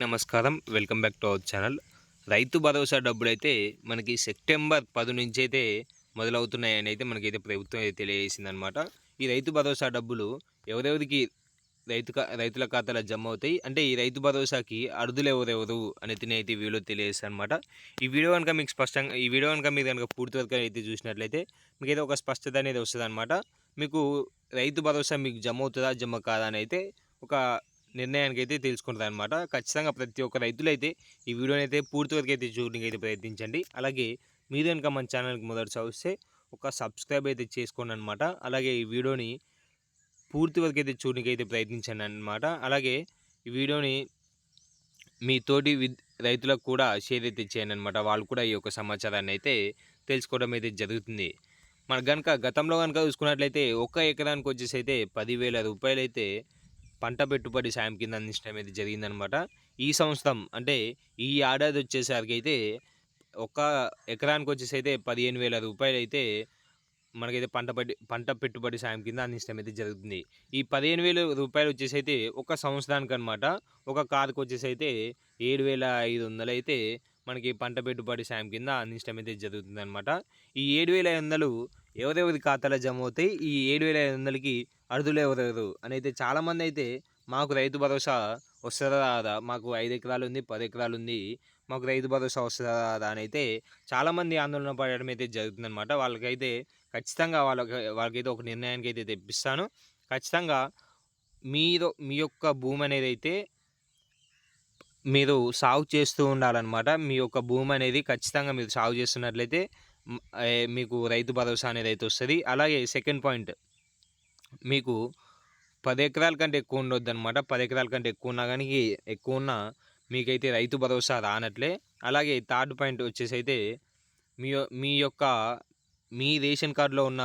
నమస్కారం. Welcome back to our channel. Rythu Bharosa డబ్బులు అయితే మనకి సెప్టెంబర్ పది నుంచి అయితే మొదలవుతున్నాయని అయితే మనకైతే ప్రభుత్వం అయితే తెలియజేసింది అనమాట ఈ రైతు భరోసా డబ్బులు ఎవరెవరికి రైతు కా- రైతుల ఖాతాలో జమ అవుతాయి? అంటే ఈ రైతు భరోసాకి అర్ధులు ఎవరెవరు అనేది అయితే ఈ వీడియో తెలియజేస్తాను అనమాట ఈ వీడియో కనుక మీకు స్పష్టంగా ఈ వీడియో కనుక మీరు కనుక పూర్తి వరకు అయితే చూసినట్లయితే మీకు అయితే ఒక స్పష్టత అనేది వస్తుంది అనమాట మీకు రైతు భరోసా మీకు జమ అవుతుందా జమ కాదా అని అయితే ఒక నిర్ణయానికి అయితే తెలుసుకుంటుంది అనమాట ఖచ్చితంగా ప్రతి ఒక్క రైతులు అయితే ఈ వీడియోని అయితే పూర్తి వరకు అయితే చూడడానికి అయితే ప్రయత్నించండి. అలాగే మీరు కనుక మన ఛానల్కి మొదటి వస్తే ఒక సబ్స్క్రైబ్ అయితే చేసుకోండి అనమాట అలాగే ఈ వీడియోని పూర్తి వరకు అయితే చూడడానికి అయితే ప్రయత్నించండి అనమాట అలాగే ఈ వీడియోని మీ తోటి రైతులకు కూడా షేర్ అయితే చేయండి అనమాట వాళ్ళు కూడా ఈ యొక్క సమాచారాన్ని అయితే తెలుసుకోవడం అయితే జరుగుతుంది. మన కనుక గతంలో కనుక చూసుకున్నట్లయితే ఒక్క ఎకరానికి వచ్చేసి అయితే పదివేల రూపాయలు అయితే పంట పెట్టుబడి సాయం కింద అందించడం అయితే జరిగిందనమాట. ఈ సంవత్సరం అంటే ఈ ఏడాది వచ్చేసరికి అయితే ఒక ఎకరానికి వచ్చేసి అయితే పదిహేను వేల రూపాయలు అయితే మనకైతే పంట పట్టి పంట పెట్టుబడి సాయం కింద అందించడం అయితే జరుగుతుంది. ఈ పదిహేను వేల రూపాయలు వచ్చేసి అయితే ఒక సంవత్సరానికి అనమాట ఒక కారుకు వచ్చేసి అయితే ఏడు వేల ఐదు వందలు అయితే మనకి పంట పెట్టుబడి సాయం కింద అందించడం అయితే జరుగుతుంది అనమాట ఈ ఏడు వేల ఐదు వందలు ఎవరెవరి ఖాతాలో జమ అవుతాయి ఈ ఏడు వేల ఐదు వందలకి అర్ధులు ఎవరెవరు? అని అయితే చాలామంది అయితే మాకు రైతు భరోసా వస్తుందా రాదా? మాకు ఐదు ఎకరాలు ఉంది పది ఎకరాలు ఉంది మాకు రైతు భరోసా వస్తుందా రాదా? అని అయితే చాలామంది ఆందోళన పడడం అయితే జరుగుతుందన్నమాట. వాళ్ళకైతే ఖచ్చితంగా వాళ్ళకి వాళ్ళకైతే ఒక నిర్ణయానికి అయితే తెప్పిస్తాను. ఖచ్చితంగా మీరు మీ యొక్క భూమి అనేది అయితే మీరు సాగు చేస్తూ ఉండాలన్నమాట. మీ యొక్క భూమి అనేది ఖచ్చితంగా మీరు సాగు చేస్తున్నట్లయితే మీకు రైతు భరోసా అనేది అయితే వస్తుంది. అలాగే సెకండ్ పాయింట్ మీకు పది ఎకరాల కంటే ఎక్కువ ఉండొద్దు అనమాట పది ఎకరాల కంటే ఎక్కువ ఉన్నా కానీ ఎక్కువ ఉన్నా మీకైతే రైతు భరోసా రానట్లే. అలాగే థర్డ్ పాయింట్ వచ్చేసి అయితే మీ మీ యొక్క మీ రేషన్ కార్డులో ఉన్న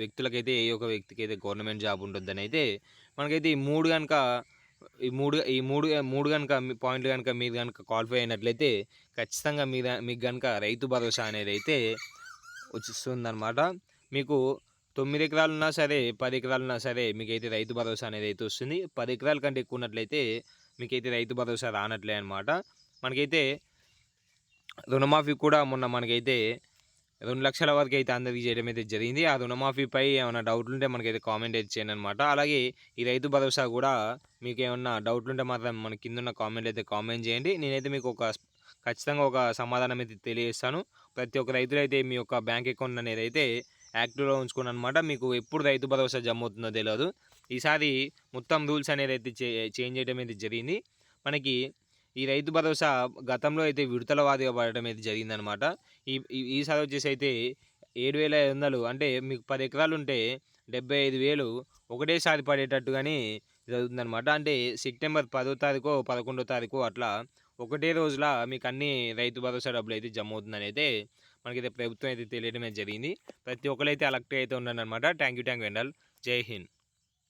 వ్యక్తులకైతే ఏ ఒక్క వ్యక్తికి అయితే గవర్నమెంట్ జాబ్ ఉంటుందని అయితే మనకైతే ఈ మూడు కనుక ఈ మూడు ఈ మూడు మూడు కనుక మీ పాయింట్లు కనుక మీరు కనుక క్వాలిఫై అయినట్లయితే ఖచ్చితంగా మీద మీకు కనుక రైతు భరోసా అనేది అయితే వచ్చిస్తుందన్నమాట. మీకు తొమ్మిది ఎకరాలు ఉన్నా సరే పది ఎకరాలు ఉన్నా సరే మీకైతే రైతు భరోసా అనేది అయితే వస్తుంది. పది ఎకరాల కంటే ఎక్కువ ఉన్నట్లయితే మీకైతే రైతు భరోసా రానట్లే అనమాట మనకైతే రుణమాఫీ కూడా మొన్న మనకైతే రెండు లక్షల వరకు అయితే అందరికీ చేయడం అయితే జరిగింది. ఆ రుణమాఫీపై ఏమైనా డౌట్లు ఉంటే మనకైతే కామెంట్ అయితే చేయండి అనమాట అలాగే ఈ రైతు భరోసా కూడా మీకు ఏమన్నా డౌట్లు ఉంటే మాత్రం మన కింద ఉన్న కామెంట్ అయితే కామెంట్ చేయండి. నేనైతే మీకు ఒక ఖచ్చితంగా ఒక సమాధానం అయితే తెలియజేస్తాను. ప్రతి ఒక్క రైతులు అయితే మీ యొక్క బ్యాంక్ అకౌంట్ అనేది అయితే యాక్టివ్లో ఉంచుకోండి అనమాట మీకు ఎప్పుడు రైతు భరోసా జమ అవుతుందో తెలియదు ఈసారి మొత్తం రూల్స్ అనేది అయితే చే- చేంజ్ చేయడం అయితే జరిగింది. మనకి ఈ రైతు భరోసా గతంలో అయితే విడతల వాదిగా పడడం అయితే జరిగిందనమాట ఈ ఈ- ఈసారి వచ్చేసి అయితే ఏడు వేల ఐదు వందలు అంటే మీకు పది ఎకరాలు ఉంటే డెబ్బై ఐదు వేలు ఒకటేసారి పడేటట్టుగానే జరుగుతుందనమాట అంటే సెప్టెంబర్ పదో తారీఖు పదకొండో తారీఖు అట్లా ఒకటే రోజుల మీకు అన్ని రైతు భరోసా డబ్బులు అయితే జమ అవుతుందని అయితే మనకైతే ప్రభుత్వం అయితే తెలియడమే జరిగింది. ప్రతి ఒక్కరైతే అలక్ట్ అయితే ఉన్నారనమాట థ్యాంక్ యూ థ్యాంక్ యూ అండల్. జై హింద్.